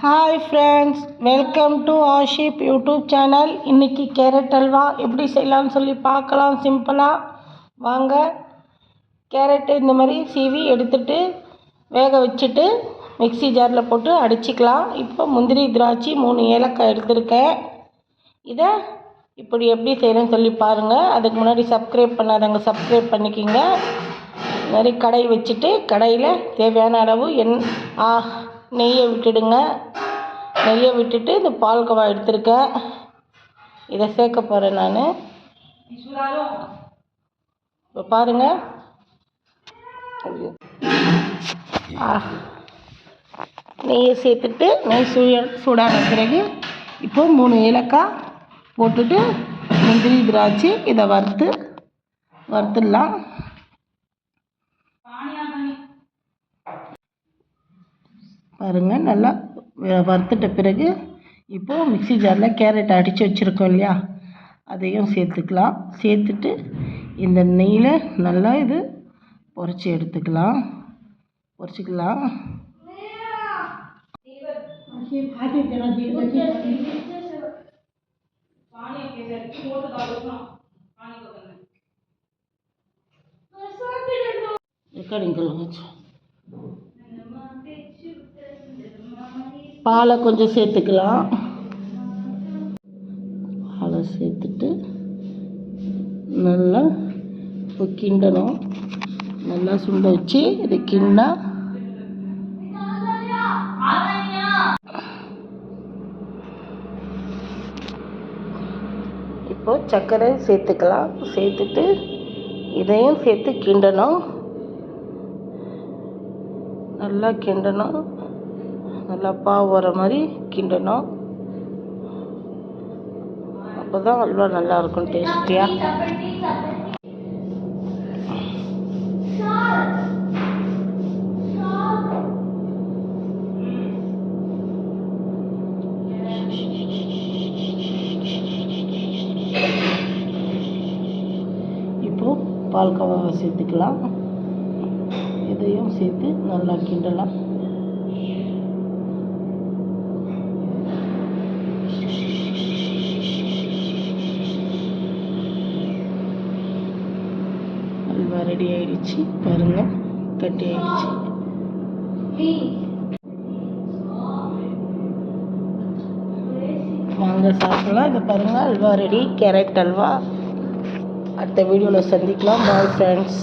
Hi friends welcome to Ashif YouTube channel இன்றைக்கி carrot halwa எப்படி செய்யலாம்னு சொல்லி பார்க்கலாம் சிம்பிளாக வாங்க கேரட்டு இந்த மாதிரி சீவி எடுத்துட்டு வேக வச்சுட்டு மிக்ஸி ஜாரில் போட்டு அடிச்சுக்கலாம். இப்போ முந்திரி திராட்சை மூணு ஏலக்காய் எடுத்திருக்கேன். இதை இப்படி எப்படி செய்கிறேன்னு சொல்லி பாருங்கள் அதுக்கு முன்னாடி சப்ஸ்கிரைப் பண்ணாதவங்க சப்ஸ்கிரைப் பண்ணிக்கிங்க. இது மாதிரி கடை வச்சுட்டு கடையில் தேவையான அளவு எண் ஆ நெய்யை விட்டுடுங்க. நெய்யை விட்டுட்டு இந்த பால்கோவா எடுத்திருக்கேன். இதை சேர்க்க போகிறேன் நான். இப்போ பாருங்கள் நெய்யை சேர்த்துட்டு நெய் சூழ சூடான பிறகு இப்போ மூணு ஏலக்காய் போட்டுட்டு முந்திரி திராட்சை இதை வறுத்து வறுத்துடலாம். பாருங்கள் நல்லா வ- வறுத்துட்ட பிறகு இப்போது மிக்ஸி ஜாரில் கேரட் அடித்து வச்சுருக்கோம் இல்லையா? அதையும் சேர்த்துக்கலாம். சேர்த்துட்டு இந்த நெய்யில் நல்லா இது பொரிச்சு எடுத்துக்கலாம். பொறிச்சிக்கலாம். ரெக்கார்டிங் வச்சு பாலை கொஞ்சம் சேர்த்துக்கலாம். பாலை சேர்த்துட்டு நல்லா இப்போ கிண்டணும். நல்லா சுண்ட வச்சு இதை கிண்டா இப்போ சர்க்கரை சேர்த்துக்கலாம். சேர்த்துட்டு இதையும் சேர்த்து கிண்டணும். நல்லா கிண்டணும். நல்லா பாவு வர மாதிரி கிண்டணும். அப்போ தான் அல்வா நல்லாயிருக்கும் டேஸ்டியாக பால் பால்கோவாவை சேர்த்துக்கலாம். இதையும் சேர்த்து நல்லா கிண்டலாம். அல்வா ரெடி ஆயிடுச்சு. பாருங்க கட்டி ஆயிடுச்சு. வாங்க சாப்பிடலாம். இதை பாருங்க அல்வா ரெடி கேரட் அல்வா. அடுத்த வீடியோவில் சந்திக்கலாம். Bye friends